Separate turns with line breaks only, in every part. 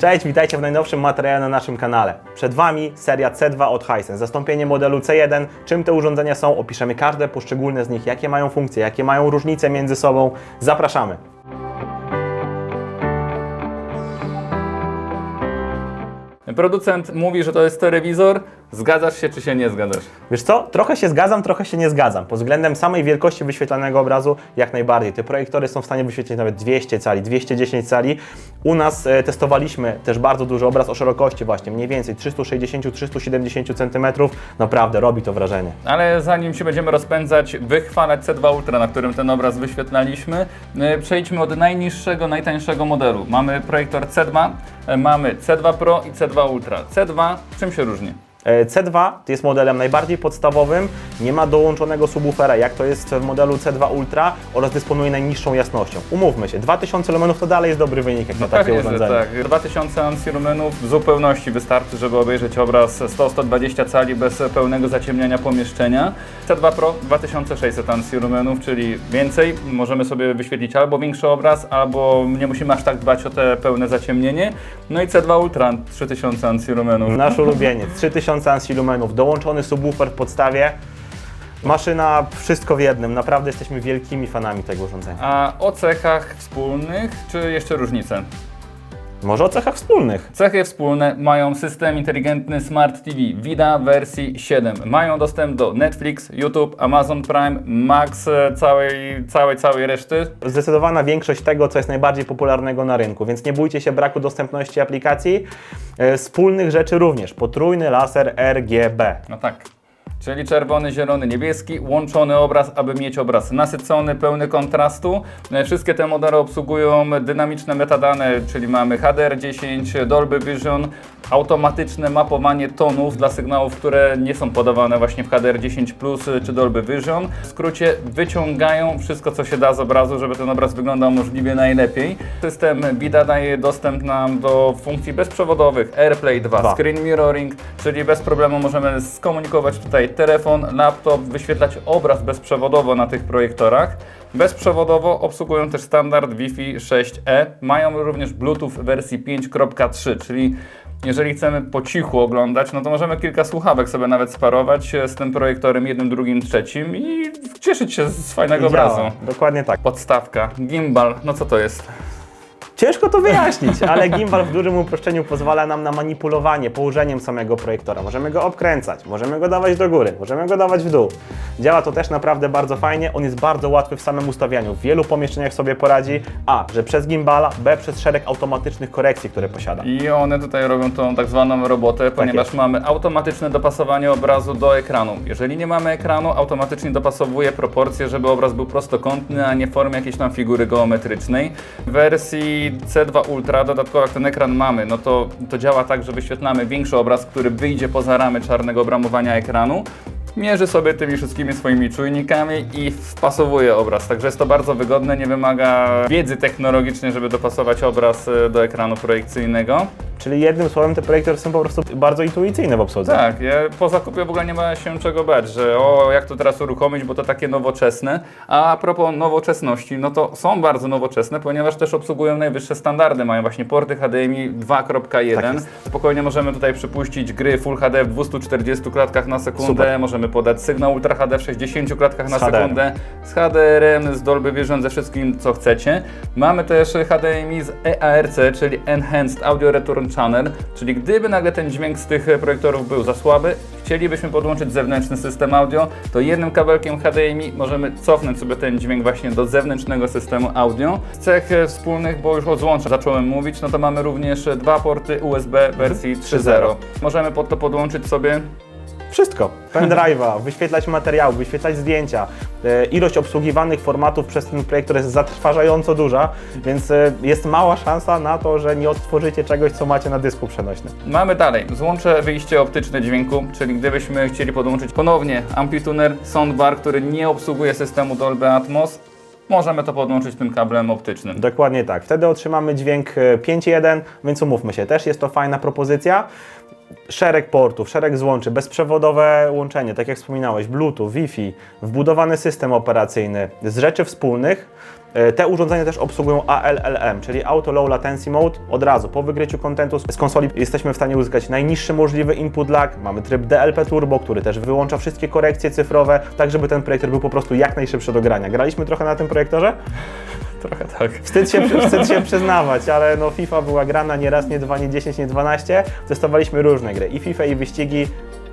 Cześć, witajcie w najnowszym materiale na naszym kanale. Przed Wami seria C2 od Hisense, zastąpienie modelu C1. Czym te urządzenia są, opiszemy każde poszczególne z nich, jakie mają funkcje, jakie mają różnice między sobą. Zapraszamy.
Producent mówi, że to jest telewizor. Zgadzasz się czy się nie zgadzasz?
Wiesz co, trochę się zgadzam, trochę się nie zgadzam. Pod względem samej wielkości wyświetlanego obrazu, jak najbardziej. Te projektory są w stanie wyświetlić nawet 200 cali, 210 cali. U nas e, testowaliśmy też bardzo duży obraz o szerokości właśnie, mniej więcej 360-370 cm. Naprawdę robi to wrażenie.
Ale zanim się będziemy rozpędzać, wychwalać C2 Ultra, na którym ten obraz wyświetlaliśmy, e, przejdźmy od najniższego, najtańszego modelu. Mamy projektor C2, e, mamy C2 Pro i C2 Ultra. C2 czym się różni?
E, C2 jest modelem najbardziej podstawowym, nie ma dołączonego subwoofera, jak to jest w modelu C2 Ultra oraz dysponuje najniższą jasnością. Umówmy się, 2000 lumenów to dalej jest dobry wynik jak na takie urządzenie.
tak. 2000 ampslumenów w zupełności wystarczy, żeby obejrzeć obraz 100-120 cali bez pełnego zaciemniania pomieszczenia. C2 Pro 2600 ampslumenów, czyli więcej. Możemy sobie wyświetlić albo większy obraz, albo nie musimy aż tak dbać o te pełne zaciemnienie. No i C2 Ultra 3000 ampslumenów.
Nasz ulubieniec, 3000 lumenów, dołączony subwoofer w podstawie. Maszyna, wszystko w jednym. Naprawdę jesteśmy wielkimi fanami tego urządzenia.
A o cechach wspólnych, czy jeszcze różnice?
Może o cechach wspólnych.
Cechy wspólne mają system inteligentny Smart TV Vida wersji 7. Mają dostęp do Netflix, YouTube, Amazon Prime, Max, e, całej, całej, całej reszty.
Zdecydowana większość tego, co jest najbardziej popularnego na rynku, więc nie bójcie się braku dostępności aplikacji. E, Wspólnych rzeczy również. Potrójny laser RGB.
No tak. Czyli czerwony, zielony, niebieski, łączony obraz, aby mieć obraz nasycony, pełny kontrastu. E, Wszystkie te modele obsługują dynamiczne metadane, czyli mamy HDR10, Dolby Vision, automatyczne mapowanie tonów dla sygnałów, które nie są podawane właśnie w HDR10 Plus czy Dolby Vision. W skrócie wyciągają wszystko, co się da z obrazu, żeby ten obraz wyglądał możliwie najlepiej. System BIDA daje dostęp nam do funkcji bezprzewodowych AirPlay 2,
Dwa.
Screen Mirroring, czyli bez problemu możemy skomunikować tutaj telefon, laptop, wyświetlać obraz bezprzewodowo na tych projektorach. Bezprzewodowo obsługują też standard Wi-Fi 6E. Mają również Bluetooth wersji 5.3, czyli jeżeli chcemy po cichu oglądać, no to możemy kilka słuchawek sobie nawet sparować e, z tym projektorem jednym, drugim, trzecim i cieszyć się z fajnego
I
obrazu.
Dokładnie tak.
Podstawka, gimbal, no co to jest?
Ciężko to wyjaśnić, ale gimbal w dużym uproszczeniu pozwala nam na manipulowanie położeniem samego projektora. Możemy go obkręcać, możemy go dawać do góry, możemy go dawać w dół. Działa to też naprawdę bardzo fajnie, on jest bardzo łatwy w samym ustawianiu. W wielu pomieszczeniach sobie poradzi A, że przez gimbala, B, przez szereg automatycznych korekcji, które posiada.
I one tutaj robią tą tak zwaną robotę, ponieważ
jest.
mamy automatyczne dopasowanie obrazu do ekranu. Jeżeli nie mamy ekranu, automatycznie dopasowuje proporcje, żeby obraz był prostokątny, a nie w formie jakiejś tam figury geometrycznej. W wersji C2 Ultra dodatkowo jak ten ekran mamy, no to, to działa tak, że wyświetlamy większy obraz, który wyjdzie poza ramy czarnego obramowania ekranu. Mierzy sobie tymi wszystkimi swoimi czujnikami i wpasowuje obraz. Także jest to bardzo wygodne, nie wymaga wiedzy technologicznej, żeby dopasować obraz e, do ekranu projekcyjnego.
Czyli jednym słowem te projektory są po prostu bardzo intuicyjne w obsłudze.
Tak, ja po zakupie w ogóle nie ma się czego bać, że o, jak to teraz uruchomić, bo to takie nowoczesne. A propos nowoczesności, no to są bardzo nowoczesne, ponieważ też obsługują najwyższe standardy. Mają właśnie porty HDMI 2.1.
Tak.
Spokojnie możemy tutaj przypuścić gry Full HD w 240 klatkach na sekundę.
Super.
Możemy podać sygnał Ultra HD w 60 klatkach na
Z HDR.
sekundę. Z HDR-em, z Dolby Vision, ze wszystkim co chcecie. Mamy też HDMI z EARC, czyli Enhanced Audio Return Channel, czyli gdyby nagle ten dźwięk z tych projektorów był za słaby, chcielibyśmy podłączyć zewnętrzny system audio, to jednym kabelkiem HDMI możemy cofnąć sobie ten dźwięk właśnie do zewnętrznego systemu audio. Z cech e, wspólnych, bo już o złączu zacząłem mówić, no to mamy również dwa porty USB wersji 3.0. Możemy pod to podłączyć sobie
Wszystko. Pendrive'a, wyświetlać materiały, wyświetlać zdjęcia. E, Ilość obsługiwanych formatów przez ten projektor jest zatrważająco duża, więc e, jest mała szansa na to, że nie odtworzycie czegoś, co macie na dysku przenośnym.
Mamy dalej złącze wyjście optyczne dźwięku, czyli gdybyśmy chcieli podłączyć ponownie amplituner soundbar, który nie obsługuje systemu Dolby Atmos, możemy to podłączyć tym kablem optycznym.
Dokładnie tak. Wtedy otrzymamy dźwięk e, 5.1, więc umówmy się, też jest to fajna propozycja. Szereg portów, szereg złączy, bezprzewodowe łączenie, tak jak wspominałeś, Bluetooth, Wi-Fi, wbudowany system operacyjny. Z rzeczy wspólnych E, Te urządzenia też obsługują ALLM, czyli Auto Low Latency Mode. Od razu po wygryciu kontentu z konsoli jesteśmy w stanie uzyskać najniższy możliwy input lag. Mamy tryb DLP Turbo, który też wyłącza wszystkie korekcje cyfrowe, tak żeby ten projektor był po prostu jak najszybszy do grania. Graliśmy trochę na tym projektorze?
Trochę tak.
Wstyd się, wstyd się przyznawać, ale no FIFA była grana nie raz, nie dwa, nie 10, nie 12. Testowaliśmy różne gry i FIFA i wyścigi.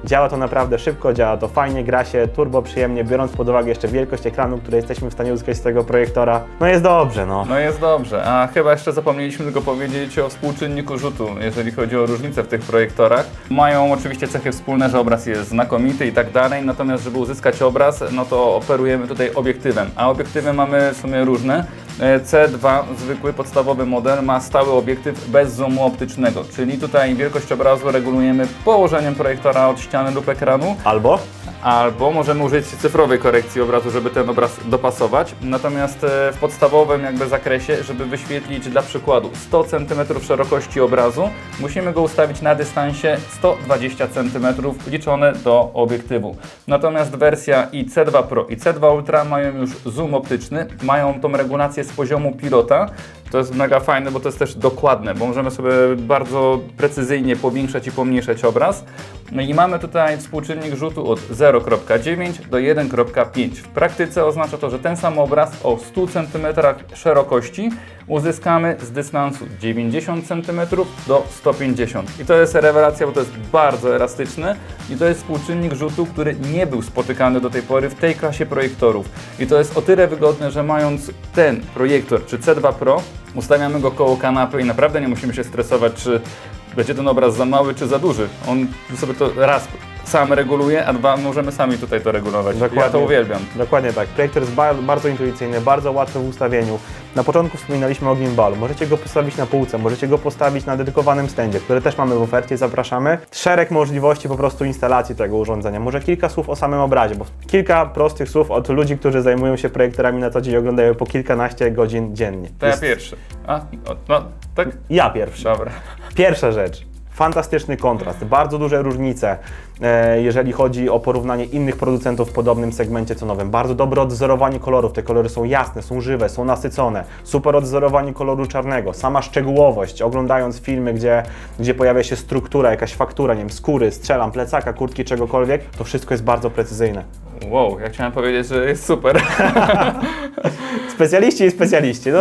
Działa to naprawdę szybko, działa to fajnie, gra się turbo przyjemnie, biorąc pod uwagę jeszcze wielkość ekranu, który jesteśmy w stanie uzyskać z tego projektora. No jest dobrze, no.
No jest dobrze, a chyba jeszcze zapomnieliśmy tylko powiedzieć o współczynniku rzutu, jeżeli chodzi o różnice w tych projektorach. Mają oczywiście cechy wspólne, że obraz jest znakomity i tak dalej, natomiast żeby uzyskać obraz, no to operujemy tutaj obiektywem, a obiektywy mamy w sumie różne. E, C2, zwykły, podstawowy model, ma stały obiektyw bez zoomu optycznego, czyli tutaj wielkość obrazu regulujemy położeniem projektora od ściany lub ekranu,
Albo?
Albo możemy użyć cyfrowej korekcji obrazu, żeby ten obraz dopasować. Natomiast e, w podstawowym jakby zakresie, żeby wyświetlić dla przykładu 100 cm szerokości obrazu, musimy go ustawić na dystansie 120 cm liczone do obiektywu. Natomiast wersja i C2 Pro i C2 Ultra mają już zoom optyczny, mają tą regulację z poziomu pilota. To jest mega fajne, bo to jest też dokładne, bo możemy sobie bardzo precyzyjnie powiększać i pomniejszać obraz. No i mamy tutaj współczynnik rzutu od 0,9 do 1,5. W praktyce oznacza to, że ten sam obraz o 100 cm szerokości uzyskamy z dystansu 90 cm do 150. I to jest rewelacja, bo to jest bardzo elastyczne i to jest współczynnik rzutu, który nie był spotykany do tej pory w tej klasie projektorów. I to jest o tyle wygodne, że mając ten projektor czy C2 Pro, ustawiamy go koło kanapy i naprawdę nie musimy się stresować, czy będzie ten obraz za mały czy za duży. On sobie to raz sam reguluje, a dwa możemy sami tutaj to regulować. Ja
Dokładnie.
to uwielbiam.
Dokładnie tak. Projektor jest ba- bardzo intuicyjny, bardzo łatwy w ustawieniu. Na początku wspominaliśmy o gimbalu. Możecie go postawić na półce, możecie go postawić na dedykowanym stędzie, które też mamy w ofercie, zapraszamy. Szereg możliwości po prostu instalacji tego urządzenia. Może kilka słów o samym obrazie, bo kilka prostych słów od ludzi, którzy zajmują się projektorami na co dzień, oglądają po kilkanaście godzin dziennie.
To ja
Jest-
pierwszy. A, no, tak?
Ja pierwszy.
Dobra.
Pierwsza rzecz. Fantastyczny kontrast, bardzo duże różnice, e, jeżeli chodzi o porównanie innych producentów w podobnym segmencie cenowym. Bardzo dobre odwzorowanie kolorów, te kolory są jasne, są żywe, są nasycone. Super odwzorowanie koloru czarnego, sama szczegółowość, oglądając filmy, gdzie, gdzie pojawia się struktura, jakaś faktura, nie wiem, skóry, strzelam, plecaka, kurtki, czegokolwiek, to wszystko jest bardzo precyzyjne.
Wow, ja chciałem powiedzieć, że jest super.
Specjaliści i specjaliści, no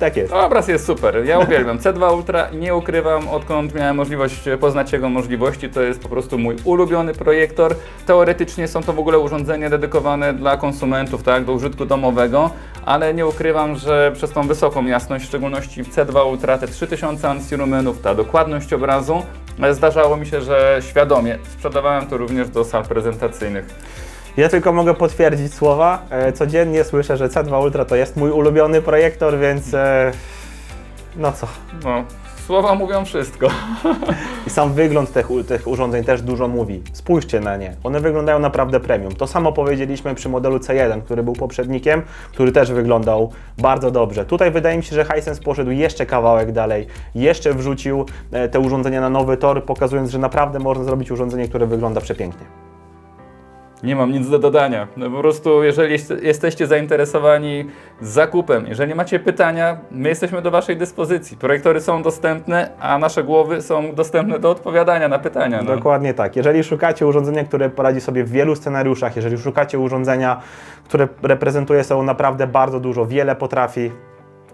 tak jest.
Obraz jest super. Ja uwielbiam C2 Ultra nie ukrywam, odkąd miałem możliwość poznać jego możliwości, to jest po prostu mój ulubiony projektor. Teoretycznie są to w ogóle urządzenia dedykowane dla konsumentów, tak, do użytku domowego, ale nie ukrywam, że przez tą wysoką jasność, w szczególności w C2 Ultra, te 3000 ansjurumenów, ta dokładność obrazu, e, zdarzało mi się, że świadomie sprzedawałem to również do sal prezentacyjnych.
Ja tylko mogę potwierdzić słowa. E, Codziennie słyszę, że C2 Ultra to jest mój ulubiony projektor, więc e, no co.
No, słowa mówią wszystko.
I sam wygląd tych, u- tych urządzeń też dużo mówi. Spójrzcie na nie. One wyglądają naprawdę premium. To samo powiedzieliśmy przy modelu C1, który był poprzednikiem, który też wyglądał bardzo dobrze. Tutaj wydaje mi się, że Hisense poszedł jeszcze kawałek dalej, jeszcze wrzucił e, te urządzenia na nowy tor, pokazując, że naprawdę można zrobić urządzenie, które wygląda przepięknie.
Nie mam nic do dodania. No po prostu, jeżeli jest- jesteście zainteresowani zakupem, jeżeli macie pytania, my jesteśmy do Waszej dyspozycji. Projektory są dostępne, a nasze głowy są dostępne do odpowiadania na pytania. No.
Dokładnie tak. Jeżeli szukacie urządzenia, które poradzi sobie w wielu scenariuszach, jeżeli szukacie urządzenia, które reprezentuje sobą naprawdę bardzo dużo, wiele potrafi,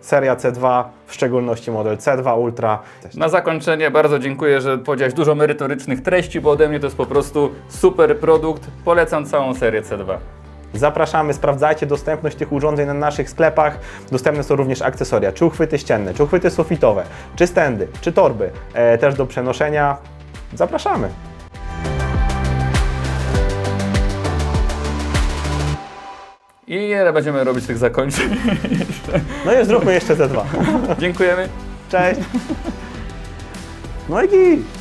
seria C2, w szczególności model C2 Ultra.
Na zakończenie bardzo dziękuję, że powiedziałeś dużo merytorycznych treści, bo ode mnie to jest po prostu super produkt. Polecam całą serię C2.
Zapraszamy, sprawdzajcie dostępność tych urządzeń na naszych sklepach. Dostępne są również akcesoria, czy uchwyty ścienne, czy uchwyty sufitowe, czy stędy, czy torby, e, też do przenoszenia. Zapraszamy.
I ile będziemy robić tych zakończeń?
No i zróbmy jeszcze C2.
Dziękujemy.
Cześć. No i git.